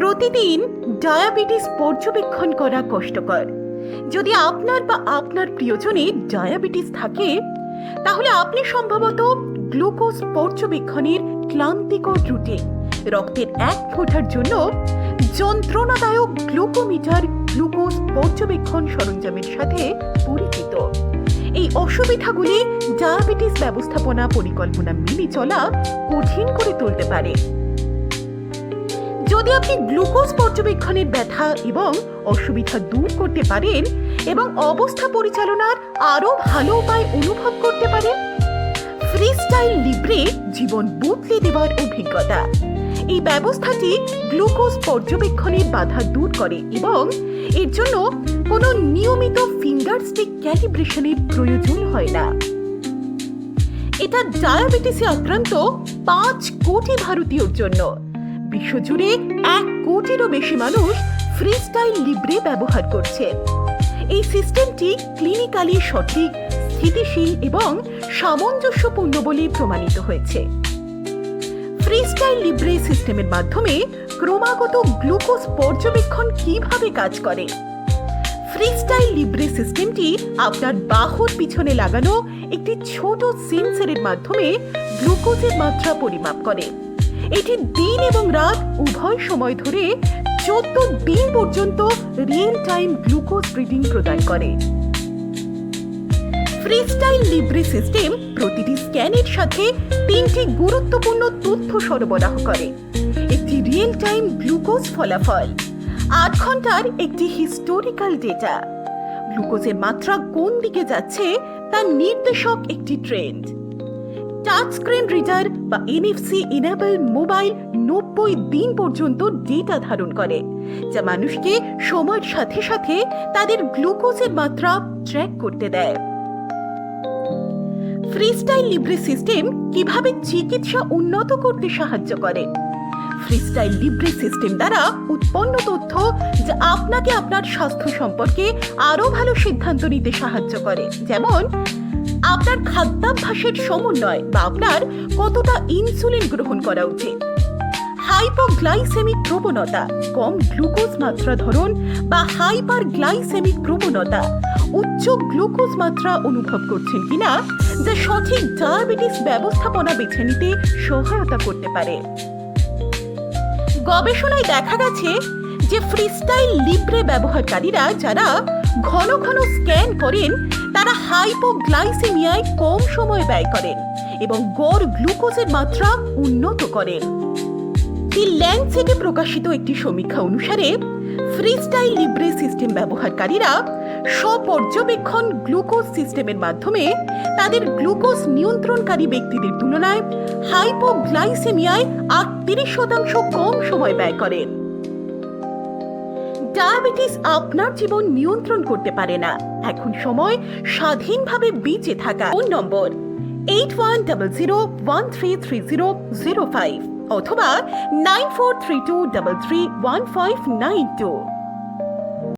প্রতিদিন ডায়াবেটিস পর্যবেক্ষণ করা কষ্টকর। যদি আপনার বা আপনার প্রিয়জনের ডায়াবেটিস থাকে, তাহলে আপনি সম্ভবত গ্লুকোজ পর্যবেক্ষণের ক্লান্তিকর রুটে রক্তের এক ফোঁটার জন্য যন্ত্রণাদায়ক গ্লুকোমিটার গ্লুকোজ পর্যবেক্ষণ সরঞ্জামের সাথে পরিচিত। এই অসুবিধাগুলি ডায়াবেটিস ব্যবস্থাপনা পরিকল্পনা মেনে চলা কঠিন করে তুলতে পারে। যদি আপনি গ্লুকোজ পর্যবেক্ষণের ব্যথা এবং অসুবিধা দূর করতে পারেন এবং অবস্থা পরিচালনার আরও ভালো উপায় অনুভব করতে পারেন, ফ্রিস্টাইল লিব্রে জীবন বদলে দেওয়ার অভিজ্ঞতা। এই ব্যবস্থাটি গ্লুকোজ পর্যবেক্ষণের বাধা দূর করে এবং এর জন্য কোনো নিয়মিত ফিঙ্গার স্টিক ক্যালিব্রেশনের প্রয়োজন হয় না। এটা ডায়াবেটিসে আক্রান্ত পাঁচ কোটি ভারতীয়র জন্য। বিশ্বজুড়ে এক কোটিরও বেশি মানুষ ফ্রিস্টাইল লিব্রে ব্যবহার করছে। এই সিস্টেমটি ক্লিনিক্যালি সঠিক, স্থিতিশীল এবং সামঞ্জস্যপূর্ণ বলে প্রমাণিত হয়েছে। ফ্রিস্টাইল লিব্রে সিস্টেমের মাধ্যমে ক্রমাগত গ্লুকোজ পর্যবেক্ষণ কীভাবে কাজ করে? ফ্রিস্টাইল লিব্রে সিস্টেমটি আপনার বাহুর পিছনে লাগানো একটি ছোট সেন্সরের মাধ্যমে গ্লুকোজের মাত্রা পরিমাপ করে। এটি দিন এবং রাত উভয় সময় ধরে চোদ্দ দিন পর্যন্ত রিয়েল টাইম গ্লুকোজ রিডিং প্রদান করে। ফ্রিস্টাইল লিব্রে সিস্টেম প্রতিটি স্ক্যানের সাথে তিনটি গুরুত্বপূর্ণ তথ্য সরবরাহ করে। একটি রিয়েল টাইম গ্লুকোজ ফলাফল, আট ঘণ্টার একটি হিস্টোরিক্যাল ডেটা গ্লুকোজের মাত্রা কোন দিকে যাচ্ছে তার নির্দেশক একটি ট্রেন্ড টাচ স্ক্রিন রিডার বা এনএফসি ইনেবল মোবাইল নব্বই দিন পর্যন্ত ডেটা ধারণ করে, যা মানুষকে সময়ের সাথে সাথে তাদের গ্লুকোজের মাত্রা ট্র্যাক করতে দেয়। ফ্রিস্টাইল লিব্রে সিস্টেম কীভাবে চিকিৎসা উন্নত করতে সাহায্য করে? ফ্রিস্টাইল লিব্রে সিস্টেম দ্বারা উৎপন্ন তথ্য যা আপনাকে আপনার স্বাস্থ্য সম্পর্কে আরও ভালো সিদ্ধান্ত নিতে সাহায্য করে, যেমন আপনার খাদ্যাভ্যাসের সমন্বয় বা আপনার কতটা ইনসুলিন গ্রহণ করা উচিত? হাইপোগ্লাইসেমিক প্রবণতা, কম গ্লুকোজ মাত্রা ধরন বা হাইপার গ্লাইসেমিক প্রবণতা, উচ্চ গ্লুকোজ মাত্রা অনুভব করছেন কিনা যা সঠিক ডায়াবেটিস ব্যবস্থাপনা বেছে নিতে সহায়তা করতে পারে। গবেষণায় দেখা গেছে যে ফ্রিস্টাইল লিব্রে ব্যবহারকারীরা যারা ঘন ঘন স্ক্যান করেন তারা হাইপোগ্লাইসেমিয়ায় কম সময় ব্যয় করেন এবং গড় গ্লুকোজের মাত্রা উন্নত করেন। দি ল্যান্ডসেটে প্রকাশিত একটি সমীক্ষা অনুসারে, ফ্রিস্টাইল লিব্রে সিস্টেম ব্যবহারকারীরা স্বপর্যবেক্ষণ গ্লুকোজ সিস্টেমের মাধ্যমে তাদের গ্লুকোজ নিয়ন্ত্রণকারী ব্যক্তিদের তুলনায় হাইপোগ্লাইসেমিয়ায় আটত্রিশ শতাংশ কম সময় ব্যয় করেন। ডায়াবেটিস আপনার জীবন নিয়ন্ত্রণ করতে পারে না। এখন সময় স্বাধীনভাবে বেঁচে থাকা। Phone number eight one double zero one three three zero zero five অথবা nine four three two double three one five nine two